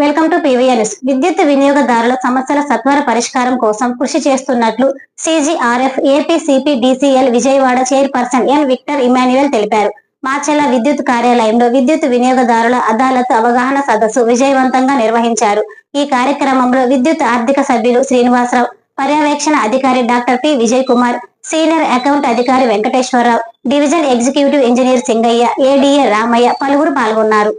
Welcome to PVNS విద్యుత్ వినియోగదారుల సమస్యల సత్వర పరిష్కారం కోసం కృషి చేస్తున్నట్లు CGRF APCPDCL Vijayawada chairperson N Victor Emmanuel తెలిపారు. మాచెల్ల విద్యుత్ కార్యాలయంలో విద్యుత్ వినియోగదారుల అదాలత్ అవగాహన సదస్సు విజయవంతంగా నిర్వహించారు. ఈ కార్యక్రమంలో విద్యుత్ ఆర్థిక సభ్యులు శ్రీనివాసరావు పర్యవేక్షణ అధికారి doctor P Vijay Kumar senior account అధికారి Venkateswara Rao division executive engineer Singaiah ADA Ramaiah పలువురు పాల్గొన్నారు.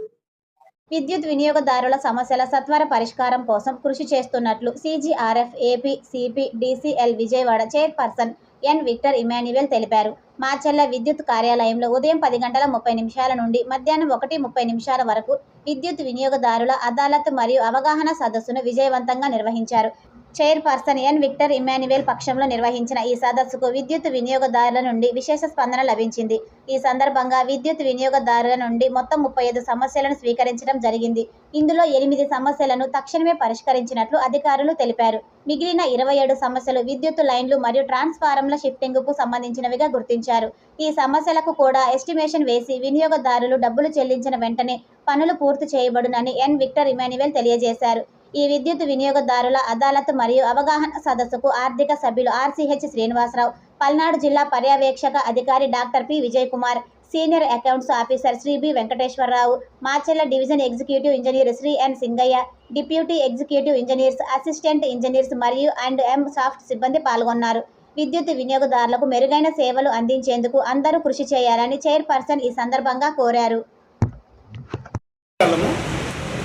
విద్యుత్ వినియోగదారుల సమస్యల సత్వర పరిష్కారం కోసం కృషి చేస్తున్నట్లు CGRF APCPDCL Vijayawada chairperson N Victor Emmanuel తెలిపారు. మార్చెల్ల విద్యుత్ కార్యాలయంలో ఉదయం పది గంటల ముప్పై నిమిషాల నుండి మధ్యాహ్నం ఒకటి ముప్పై నిమిషాల వరకు విద్యుత్ వినియోగదారుల అదాలత్ మరియు అవగాహన సదస్సును విజయవంతంగా నిర్వహించారు. చైర్పర్సన్ ఎన్ విక్టర్ ఇమాన్యువేల్ పక్షంలో నిర్వహించిన ఈ సదస్సుకు విద్యుత్ వినియోగదారుల నుండి విశేష స్పందన లభించింది. ఈ సందర్భంగా విద్యుత్ వినియోగదారుల నుండి మొత్తం ముప్పై ఐదు సమస్యలను స్వీకరించడం జరిగింది. ఇందులో ఎనిమిది సమస్యలను తక్షణమే పరిష్కరించినట్లు అధికారులు తెలిపారు. మిగిలిన ఇరవై ఏడు సమస్యలు విద్యుత్ లైన్లు మరియు ట్రాన్స్ఫారంల షిఫ్టింగ్కు సంబంధించినవిగా గుర్తించారు. ఈ సమస్యలకు కూడా ఎస్టిమేషన్ వేసి వినియోగదారులు డబ్బులు చెల్లించిన వెంటనే పనులు పూర్తి చేయబడునని ఎన్ విక్టర్ ఇమాన్యువేల్ తెలియజేశారు. ఈ విద్యుత్ వినియోగదారుల అదాలత్ మరియు అవగాహన సదస్సుకు ఆర్థిక సభ్యులు ఆర్సీహెచ్ శ్రీనివాసరావు పల్నాడు జిల్లా పర్యవేక్షక అధికారి doctor P. Vijay Kumar senior accounts officer Shri B. Venkateswara Rao Macherla division executive engineer Shri N. Singaiah deputy executive engineers assistant engineers మరియు అండ్ ఎం సాఫ్ట్ సిబ్బంది పాల్గొన్నారు. విద్యుత్ వినియోగదారులకు మెరుగైన సేవలు అందించేందుకు అందరూ కృషి చేయాలని చైర్పర్సన్ ఈ సందర్భంగా కోరారు.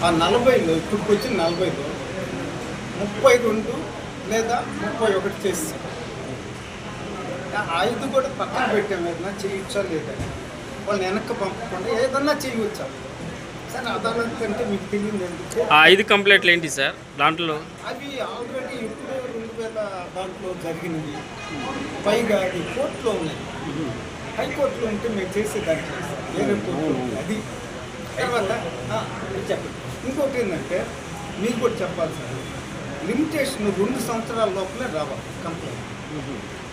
ఆ నలభైలో ఇప్పుడు వచ్చిన నలభైలో ముప్పై రెండు లేదా ముప్పై ఒకటి చేస్తాం ఐదు కూడా పక్కన పెట్టాము ఏదన్నా చేయొచ్చా లేదా? వాళ్ళని వెనక్కి పంపకుండా ఏదన్నా చేయవచ్చా సరే అదాలత్ అంటే మీకు తెలియదు ఎందుకు ఆ ఐదు కంప్లైంట్లు ఏంటి సార్? దాంట్లో? అవి ఆల్రెడీ ఎప్పుడో రెండు వేల దాంట్లో జరిగినవి. పైగా అది కోర్టులో ఉన్నాయి. హైకోర్టులో ఉంటే మేము చేసేదానికి. వేరే. అది. తర్వాత చెప్పండి. ఇంకోటి ఏంటంటే మీకు కూడా చెప్పాలి సార్ లిమిటేషన్ రెండు సంవత్సరాల లోపలే రావాలి కంప్లైంట్.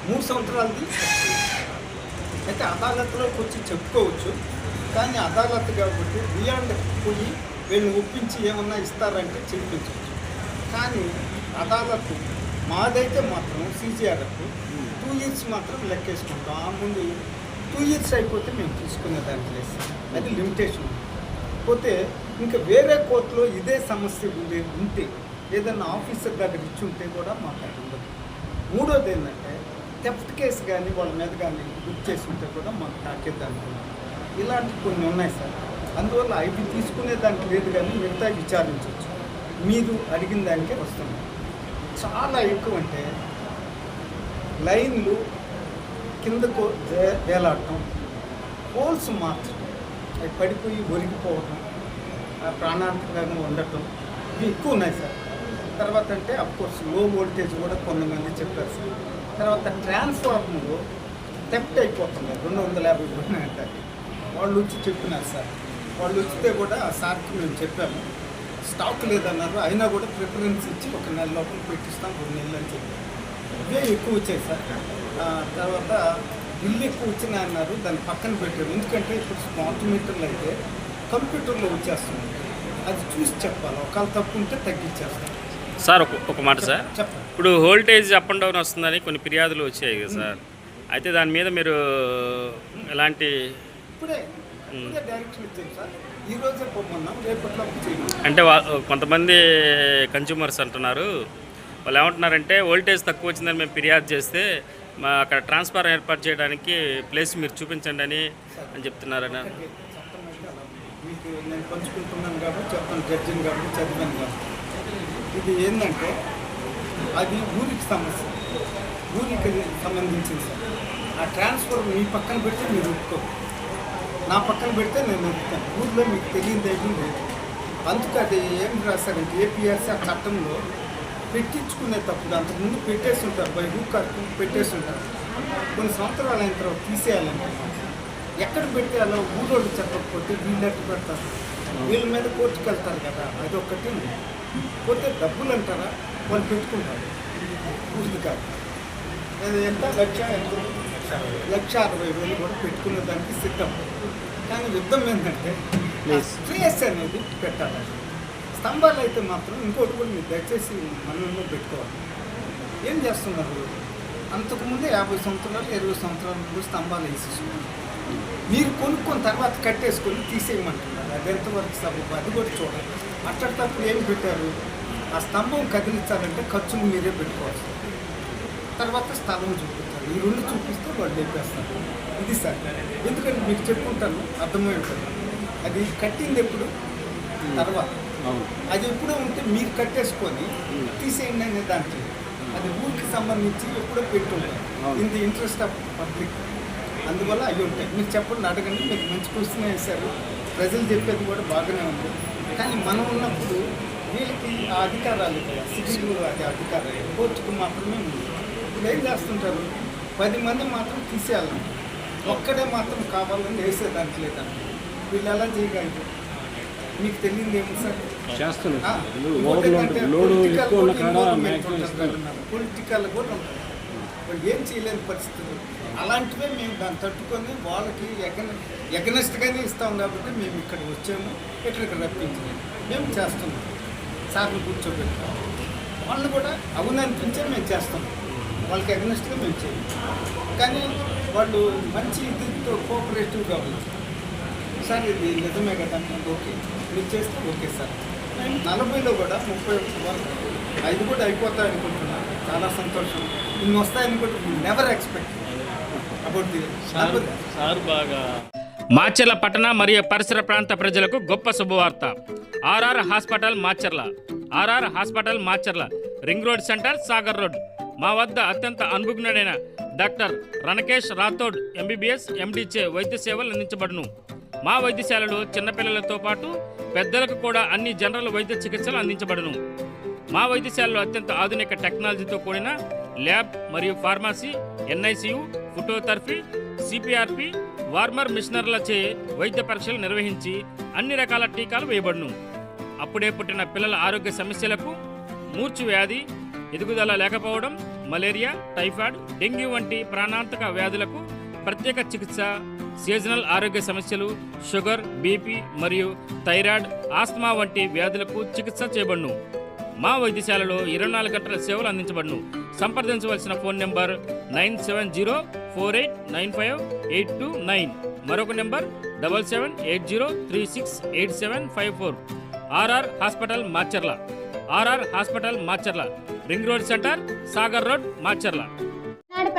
మూడు సంవత్సరాలది అయితే అదాలత్లోకి వచ్చి చెప్పుకోవచ్చు. కానీ అదాలత్ కాబట్టి బియాండ్ పోయి వీళ్ళని ఒప్పించి ఏమన్నా ఇస్తారంటే చెప్పించవచ్చు. కానీ అదాలత్ మాదైతే మాత్రం సీజీఆర్ఎఫ్ టూ ఇయర్స్ మాత్రం లెక్కేసుకుంటాం. ఆ ముందు టూ ఇయర్స్ అయిపోతే మేము తీసుకునే దానికి లేదు. సార్. అది లిమిటేషన్ పోతే ఇంకా వేరే కోర్టులో ఇదే సమస్య ఉండే ఉంటే ఏదన్నా ఆఫీసర్ దగ్గర ఇచ్చి ఉంటే కూడా మాకు అది ఉండదు మూడోది ఏంటంటే థెఫ్ట్ కేసు కానీ వాళ్ళ మీద కానీ బుక్ చేసి ఉంటే కూడా మాకు తాకేదానికి ఇలాంటివి కొన్ని ఉన్నాయి సార్. అందువల్ల అవి తీసుకునే దానికి లేదు కానీ మిగతా విచారించవచ్చు. మీరు అడిగిన దానికే వస్తున్నాం చాలా ఎక్కువ అంటే లైన్లు కిందకు వేలాడటం పోల్స్ మార్చడం అవి పడిపోయి ఒరిగిపోవటం ప్రాణాంతకంగా ఉండటం ఇవి ఎక్కువ ఉన్నాయి సార్. తర్వాత అంటే కోర్స్లో వోల్టేజ్ కూడా కొంతమంది చెప్పారు సార్. తర్వాత ట్రాన్స్ఫార్మర్ థెఫ్ట్ అయిపోతుంది రెండు వందల యాభై ఉన్నాయంట వాళ్ళు వచ్చి చెప్పినారు సార్. వాళ్ళు వచ్చితే కూడా ఆ సార్కి మేము చెప్పాము. స్టాక్ లేదన్నారు. అయినా కూడా ప్రిఫరెన్స్ ఇచ్చి ఒక నెల లోపల పెట్టిస్తాం రెండు నెలలు అని చెప్పారు. ఇవే ఎక్కువ వచ్చాయి సార్. తర్వాత బిల్లు ఎక్కువ వచ్చినాయి అన్నారు. దాన్ని పక్కన పెట్టారు. ఎందుకంటే ఇప్పుడు స్మార్ట్ మీటర్లు అయితే కంప్యూటర్లో వచ్చేస్తుంది. అది చూసి చెప్పాలి. ఒకవేళ తప్పు ఉంటే తగ్గించేస్తాం. సార్ ఒక ఒక మాట సార్. చెప్పండి ఇప్పుడు వోల్టేజ్ అప్ అండ్ డౌన్ వస్తుందని కొన్ని ఫిర్యాదులు వచ్చాయి కదా సార్. అయితే దాని మీద మీరు ఎలాంటి ఇప్పుడే ఇప్పుడే డైరెక్షన్ ఇచ్చాం సార్. ఈ రోజే పొమ్మన్నాం. రేపట్లో చేయండి అంటే వా కొంతమంది కన్జ్యూమర్స్ అంటున్నారు. వాళ్ళు ఏమంటున్నారంటే వోల్టేజ్ తక్కువ వచ్చిందని మేము ఫిర్యాదు చేస్తే మా అక్కడ ట్రాన్స్ఫార్ ఏర్పాటు చేయడానికి ప్లేస్ మీరు చూపించండి అని అని చెప్తున్నారని చట్టం అయితే అలా ఉంది. మీకు నేను పంచుకుంటున్నాను కాబట్టి చెప్తాను జడ్జిని కాబట్టి చదివాను కాబట్టి. ఇది ఏంటంటే అది ఊరికి సమస్య. ఊరికి సంబంధించింది సార్. ఆ ట్రాన్స్ఫర్ మీ పక్కన పెడితే మీరు ఒప్పుకో నా పక్కన పెడితే నేను ఒప్పుతాను ఊర్లో మీకు తెలియదు ఏమీ లేదు. అందుకు అది ఏం రాశారంటే ఏపీఆర్సీ ఆ చట్టంలో పెట్టించుకునేటప్పుడు అంతకుముందు పెట్టేసి ఉంటారు బై హూ కట్టు పెట్టేసి ఉంటారు కొన్ని సంవత్సరాలు అయిన తర్వాత తీసేయాలంటే ఎక్కడ పెట్టాలో ఊరోళ్ళు చెప్పకపోతే వీళ్ళు ఎట్టు పెడతారు? వీళ్ళ మీద కోర్టుకు వెళ్తారు కదా అది పోతే డబ్బులు అంటారా? వాళ్ళు పెట్టుకుంటారు. పూర్తి కాదు అది ఎంత? లక్ష ఎంత? లక్ష అరవై వేలు కూడా పెట్టుకునే దానికి సిద్ధం. కానీ యుద్ధం ఏంటంటే ప్లేస్ అనేది పెట్టాలి. స్తంభాలు అయితే మాత్రం ఇంకోటి కూడా మీరు దయచేసి మనలో పెట్టుకోవాలి. ఏం చేస్తున్నారు? అంతకుముందే యాభై సంవత్సరాలు ఇరవై సంవత్సరాల ముందు స్తంభాలు వేసేసుకున్నారు. మీరు కొనుక్కొని తర్వాత కట్టేసుకొని తీసేయమంటున్నారు. అది ఎంతవరకు సబబు? అది కూడా చూడాలి. అట్టేటప్పుడు ఏం పెట్టారు? ఆ స్తంభం కదిలించాలంటే ఖర్చులు మీరే పెట్టుకోవాలి. తర్వాత స్థలం చూపిస్తారు. ఈ రెండు చూపిస్తే వాళ్ళు లేపేస్తారు. ఇది సార్. ఎందుకంటే మీకు చెప్పుకుంటాను అర్థమై ఉంటుంది అది కట్టింది ఎప్పుడు? తర్వాత. అది ఎప్పుడో ఉంటే మీరు కట్టేసుకొని తీసేయండి అనే దాంట్లో. అది ఊరికి సంబంధించి ఎప్పుడో పెట్టుంటారు. In the interest of public అందువల్ల అవి ఉంటాయి మీరు చెప్పండి అడగండి మీకు మంచి క్వశ్చన్ వేశారు. ప్రజలు చెప్పేది కూడా బాగానే ఉంది. కానీ మనం ఉన్నప్పుడు వీళ్ళకి ఆ అధికారాలు సివిల్ అది అధికారాలు. కోర్టుకు మాత్రమే ఉంది. ఇప్పుడు ఏం చేస్తుంటారు? పది మంది మాత్రం తీసేయాలి. ఒక్కడే మాత్రం కావాలని వేసేదానికి లేదండి. వీళ్ళు ఎలా చేయగలరు? మీకు తెలియదు ఏమి సార్. చేస్తున్నాం ఆ, లోడ్ లోడ్ ఎక్కువ ఉన్న కాడ మ్యాక్సిమం ఇస్తాం పొలిటికల్ కూడా ఉంటుంది. వాళ్ళు ఏం చేయలేని పరిస్థితులు. అలాంటివే మేము దాన్ని తట్టుకొని వాళ్ళకి ఎగన ఎగనెస్ట్గానే ఇస్తాం కాబట్టి మేము ఇక్కడ వచ్చాము ఇక్కడికి రప్పించాము. మేము చేస్తున్నాం సార్లు కూర్చోబెట్టాం. వాళ్ళు కూడా అవుననిపించే మేము చేస్తాం. వాళ్ళకి ఎగనెస్ట్గా మేము చేయం. కానీ వాళ్ళు మంచి ఇదితో కోఆపరేటివ్గా ఉంది సార్ ఇది నిజమే కదా? ఓకే. మీరు చేస్తే ఓకే సార్. నలభైలో కూడా ముప్పై ఒకటి వరకు ఐదు కూడా అయిపోతాయి అనుకుంటున్నాను చాలా సంతోషం. ఇన్ని వస్తాయని కూడా never expect about the sir బాగా మాచర్ల పట్టణ మరియు పరిసర ప్రాంత ప్రజలకు గొప్ప శుభవార్త. RR hospital Macherla. RR hospital Macherla. Ring road center Sagar road. మా వద్ద అత్యంత అనుభవజ్ఞుడైన డాక్టర్ రణకేష్ రాథోడ్ ఎంబీబీఎస్ ఎండిచే వైద్య సేవలు అందించబడును. మా వైద్యశాలలో చిన్నపిల్లలతో పాటు పెద్దలకు కూడా అన్ని జనరల్ వైద్య చికిత్సలు అందించబడును. మా వైద్యశాలలో అత్యంత ఆధునిక టెక్నాలజీతో కూడిన ల్యాబ్ మరియు pharmacy NICU phototherapy CPRP warmer మిషనర్లచే వైద్య పరీక్షలు నిర్వహించి అన్ని రకాల టీకాలు వేయబడును. అప్పుడే పుట్టిన పిల్లల ఆరోగ్య సమస్యలకు మూర్చు వ్యాధి ఎదుగుదల లేకపోవడం మలేరియా టైఫాయిడ్ డెంగ్యూ వంటి ప్రాణాంతక వ్యాధులకు ప్రత్యేక చికిత్స సీజనల్ ఆరోగ్య సమస్యలు షుగర్ బీపీ మరియు థైరాయిడ్ ఆస్మా వంటి వ్యాధులకు చికిత్స చేయబడును. మా వైద్యశాలలో ఇరవై నాలుగు గంటల సేవలు అందించబడును. సంప్రదించవలసిన phone number nine seven zero four eight nine five eight two nine. మరొక number double seven eight zero three six eight seven five four. RR hospital Macherla RR hospital Macherla ring road center Sagar road Macherla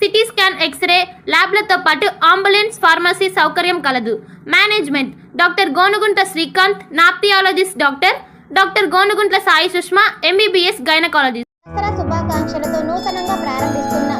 CT scan x ray ల్యాబ్లతో పాటు ambulance pharmacy సౌకర్యం కలదు. Management. Doctor Gonugunta Srikanth nephrologist doctor. Doctor Gonuguntla Sai Sushma MBBS gynaecologist. శుభాకాంక్షలతో నూతనంగా ప్రారంభిస్తున్న